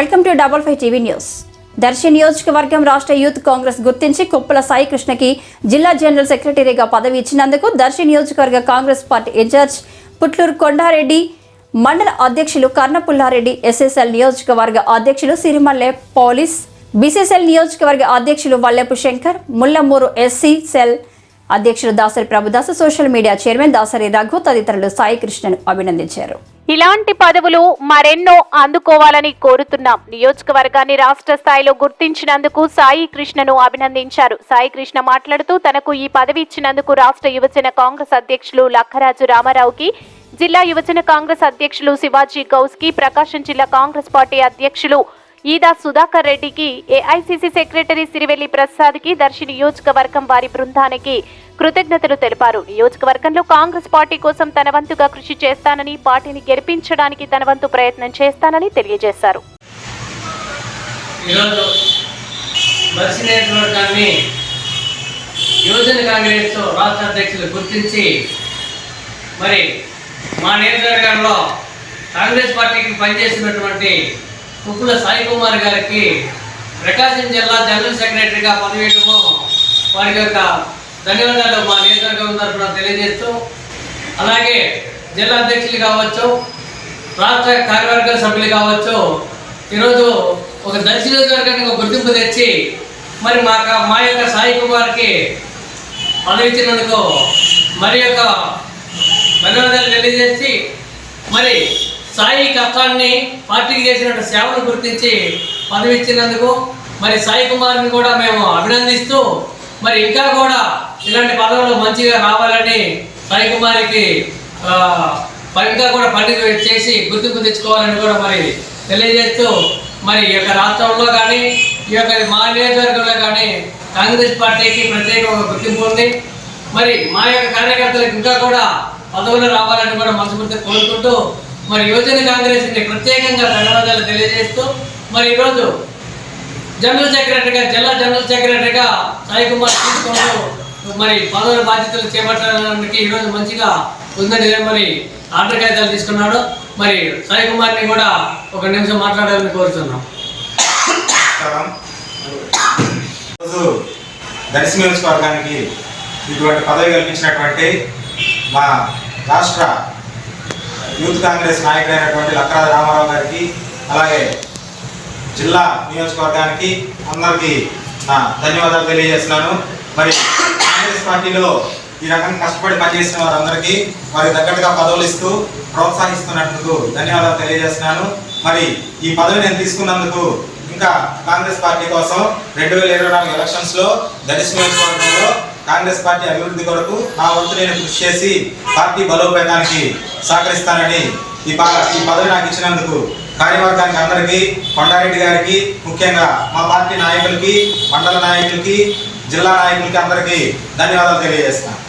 Welcome to double five TV news. Darsi నియోజకవర్గం రాష్ట్ర youth Congress గుర్తించి కుప్పల సాయి కృష్ణకి జిల్లా జనరల్ సెక్రటరీగా పదవి ఇచ్చినందుకు దర్శి నియోజకవర్గ Congress party in-charge Putluru Kondareddy మండల అధ్యక్షులు కర్ణపుల్లారెడ్డి ఎస్ఎస్ఎల్ నియోజకవర్గ అధ్యక్షులు సిరిమల్లె పోలీస్ బీసీసీఎల్ నియోజకవర్గ అధ్యక్షులు వల్లెపు శంకర్ ముల్లమూరు ఎస్సీ సెల్ అధ్యక్షుడు Dasari Prabhudas social media chairman Dasari Raghu తదితరులు సాయి కృష్ణను అభినందించారు. ఇలాంటి పదవులు మరెన్నో అందుకోవాలని కోరుతున్నాం. నియోజకవర్గాన్ని రాష్ట్ర స్థాయిలో గుర్తించినందుకు సాయి కృష్ణను అభినందించారు. సాయి కృష్ణ మాట్లాడుతూ తనకు ఈ పదవి ఇచ్చినందుకు రాష్ట్ర యువజన కాంగ్రెస్ అధ్యక్షులు లక్కరాజు రామారావుకి జిల్లా యువజన కాంగ్రెస్ అధ్యక్షులు శివాజీ గౌస్కి ప్రకాశం జిల్లా కాంగ్రెస్ పార్టీ అధ్యక్షులు ఈదా సుధాకర్ రెడ్డికి ఏఐసిసి సెక్రటరీ సిరివెల్లి ప్రసాద్కి దర్శి నియోజకవర్గం వారి బృందానికి కృతజ్ఞతలు తెలిపారు. నియోజకవర్గంలో కాంగ్రెస్ పార్టీ కోసం తన వంతుగా కృషి చేస్తానని పార్టీని గెలిపించడానికి తన వంతు ప్రయత్నం చేస్తానని తెలియజేశారు. యువజన కాంగ్రెస్ రాష్ట్ర అధ్యక్షులు గుర్తించి మరి మా నియోజకవర్గంలో కాంగ్రెస్ పార్టీకి పనిచేసినటువంటి ఉప్పుల సాయి కుమార్ గారికి ప్రకాశం జిల్లా జనరల్ సెక్రటరీగా పదవియటము వారి యొక్క ధన్యవాదాలు మా నియోజకవర్గం తరఫున తెలియజేస్తూ అలాగే జిల్లా అధ్యక్షులు కావచ్చు రాష్ట్ర కార్యవర్గ సభ్యులు కావచ్చు ఈరోజు ఒక దర్శి నియోజకవర్గానికి ఒక గుర్తింపు తెచ్చి మరి మా మా యొక్క సాయి కుమార్కి పదవిచ్చినందుకు మరి యొక్క ధన్యవాదాలు తెలియజేసి మరి సాయి కష్టాన్ని పార్టీకి చేసినట్టు సేవను గుర్తించి పదవి ఇచ్చినందుకు మరి సాయి కుమార్ని కూడా మేము అభినందిస్తూ మరి ఇంకా కూడా ఇలాంటి పదవులు మంచిగా రావాలని సాయి కుమార్కి ఇంకా కూడా పండుగ చేసి గుర్తింపు తెచ్చుకోవాలని కూడా మరి తెలియజేస్తూ మరి ఈ యొక్క రాష్ట్రంలో కానీ ఈ యొక్క మా నియోజకవర్గంలో కానీ కాంగ్రెస్ పార్టీకి ప్రత్యేక గుర్తింపు ఉంది. మరి మా యొక్క కార్యకర్తలకు ఇంకా కూడా పదవులు రావాలని కూడా మనస్ఫూర్తిగా కోరుకుంటూ మరి యువజన కాంగ్రెస్ని ప్రత్యేకంగా ధన్యవాదాలు తెలియజేస్తూ మరి ఈరోజు జనరల్ సెక్రటరీగా జిల్లా జనరల్ సెక్రటరీగా సాయి కుమార్ తీసుకుంటూ మరి పదవుల బాధ్యతలు చేపట్టడానికి ఈరోజు మంచిగా ఉందని మరి ఆర్డర్ కాగితాలు తీసుకున్నాడు. మరి సాయి కుమార్ని కూడా ఒక నిమిషం మాట్లాడాలని కోరుతున్నాం. నమస్కారం. ఈరోజు దర్శి నియోజకవర్గానికి ఇటువంటి పదవి కల్పించినటువంటి మా రాష్ట్ర యూత్ కాంగ్రెస్ నాయకుడైనటువంటి లక్రా రామారావు గారికి అలాగే జిల్లా నియోజకవర్గానికి అందరికీ నా ధన్యవాదాలు తెలియజేస్తున్నాను. మరి కాంగ్రెస్ పార్టీలో ఈ రకంగా కష్టపడి పనిచేసిన వారందరికీ వారికి తగ్గట్టుగా పదవులు ఇస్తూ ప్రోత్సహిస్తున్నందుకు ధన్యవాదాలు తెలియజేస్తున్నాను. మరి ఈ పదవి నేను తీసుకున్నందుకు ఇంకా కాంగ్రెస్ పార్టీ కోసం రెండు వేల ఇరవై నాలుగు ఎలక్షన్స్లో దళిత నియోజకవర్గంలో కాంగ్రెస్ పార్టీ అభివృద్ధి కొరకు నా వంతు నేను కృషి చేసి పార్టీ బలోపేతానికి సహకరిస్తానని ఈ ప ఈ పదవి నాకు ఇచ్చినందుకు కార్యవర్గానికి అందరికీ కొండారెడ్డి గారికి ముఖ్యంగా మా పార్టీ నాయకులకి మండల నాయకులకి జిల్లా నాయకులకి అందరికీ ధన్యవాదాలు తెలియజేస్తున్నాను.